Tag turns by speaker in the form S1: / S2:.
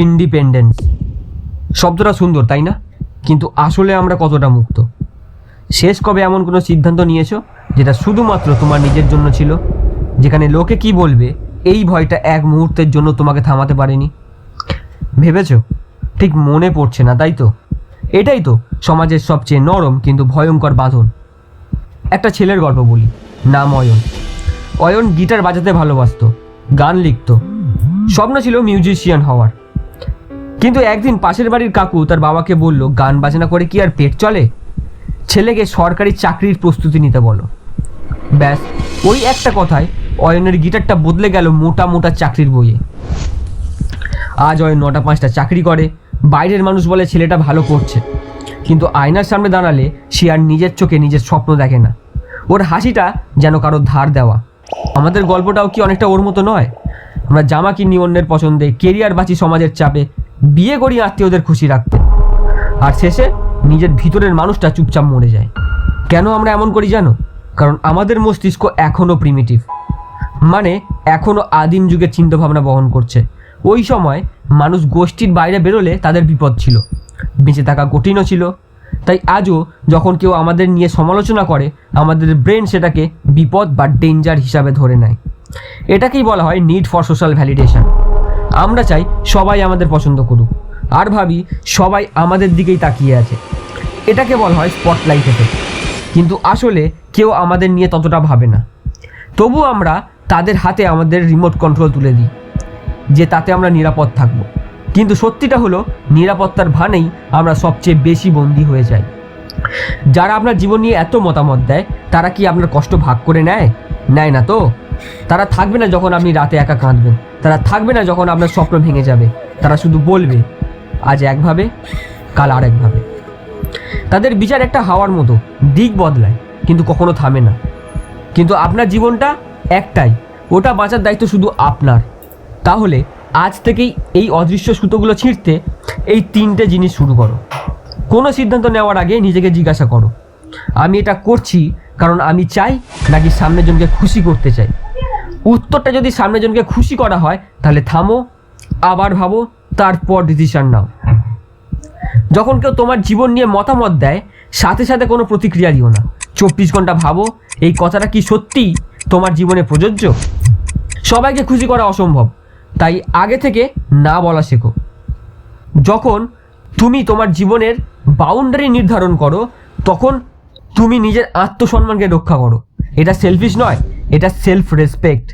S1: Independence শব্দটা সুন্দর, তাই না? কিন্তু আসলে আমরা কতটা মুক্ত? শেষ কবে এমন কোনো সিদ্ধান্ত নিয়েছো যেটা শুধুমাত্র তোমার নিজের জন্য ছিল? যেখানে লোকে কি বলবে, এই ভয়টা এক মুহূর্তের জন্য তোমাকে থামাতে পারেনি? ভেবেছো? ঠিক মনে পড়ছে না, তাই তো? এটাই তো সমাজের সবচেয়ে নরম কিন্তু ভয়ঙ্কর বাঁধন। একটা ছেলের গল্প বলি, নাম অয়ন। অয়ন গিটার বাজাতে ভালোবাসতো, গান লিখতো। স্বপ্ন ছিল মিউজিশিয়ান হওয়ার। কিন্তু একদিন পাশের বাড়ির কাকু তার বাবাকে বলল, গান বাজনা করে কি আর পেট চলে? ছেলেকে সরকারি চাকরির প্রস্তুতি নিতে বলো। ব্যাস, ওই একটা কথায় অয়নের গিটারটা বদলে গেল মোটা মোটা চাকরির বইয়ে। আজ অয়ন নটা পাঁচটা চাকরি করে, বাইরের মানুষ বলে ছেলেটা ভালো করছে। কিন্তু আয়নার সামনে দাঁড়ালে সে আর নিজের চোখে নিজের স্বপ্ন দেখে না। ওর হাসিটা যেন কারও ধার দেওয়া। আমাদের গল্পটাও কি অনেকটা ওর মতো নয়? আমরা জামা কিনি অন্যের পছন্দে, কেরিয়ার বাঁচি সমাজের চাপে বিয়ে করি আত্মীয়দের খুশি রাখতে। আর শেষে নিজের ভিতরের মানুষটা চুপচাপ মরে যায়। কেন আমরা এমন করি জানো? কারণ আমাদের মস্তিষ্ক এখনও প্রিমিটিভ মানে এখনও আদিম যুগের চিন্তাভাবনা বহন করছে। ওই সময় মানুষ গোষ্ঠীর বাইরে বেরোলে তাদের বিপদ ছিল। বেঁচে থাকা কঠিনও ছিল। তাই আজও যখন কেউ আমাদের নিয়ে সমালোচনা করে, আমাদের ব্রেন সেটাকে বিপদ বা ডেঞ্জার হিসাবে ধরে নেয়। এটাকেই বলা হয় নিড ফর সোশ্যাল ভ্যালিডেশন আমরা চাই সবাই আমাদের পছন্দ করুক। আর ভাবি, সবাই আমাদের দিকেই তাকিয়ে আছে। এটাকে বলা হয় স্পটলাইট এফেক্ট কিন্তু আসলে কেউ আমাদের নিয়ে ততটা ভাবে না। তবু আমরা তাদের হাতে আমাদের রিমোট কন্ট্রোল তুলে দিই, যে তাতে আমরা নিরাপদ থাকব। কিন্তু সত্যিটা হলো, নিরাপত্তার ভানেই আমরা সবচেয়ে বেশি বন্দী হয়ে যাই। যারা আপনার জীবন নিয়ে এত মতামত দেয়, তারা কি আপনার কষ্ট ভাগ করে নেয়? নেয় না তো? তারা থাকবে না যখন আপনি রাতে একা কাঁদবেন তারা থাকবে না যখন আপনার স্বপ্ন ভেঙে যাবে। তারা শুধু বলবে, আজ একভাবে, কাল আরেকভাবে তাদের বিচার একটা হাওয়ার মতো, দিক বদলায়, কিন্তু কখনো থামে না। কিন্তু আপনার জীবনটা একটাই, ওটা বাঁচার দায়িত্ব শুধু আপনার। তাহলে আজ থেকেই এই অদৃশ্য সুতোগুলো ছিঁড়তে এই তিনটে জিনিস শুরু করো। কোনো সিদ্ধান্ত নেওয়ার আগে নিজেকে জিজ্ঞাসা করো, আমি এটা করছি কারণ আমি চাই নাকি সামনের জনকে খুশি করতে চাই? উত্তরটা যদি সামনের জনকে খুশি করা হয়, তাহলে থামো, আবার ভাবো, তারপর ডিসিশন নাও। যখন কেউ তোমার জীবন নিয়ে মতামত দেয়, সাথে সাথে কোনো প্রতিক্রিয়া দিও না। চব্বিশ ঘণ্টা ভাবো, এই কথাটা কি সত্যি তোমার জীবনে প্রযোজ্য? সবাইকে খুশি করা অসম্ভব। তাই আগে থেকে না বলা শেখো। যখন তুমি তোমার জীবনের বাউন্ডারি নির্ধারণ করো, তখন তুমি নিজের আত্মসম্মানকে রক্ষা করো। এটা সেলফিশ নয় এটা সেলফ রেসপেক্ট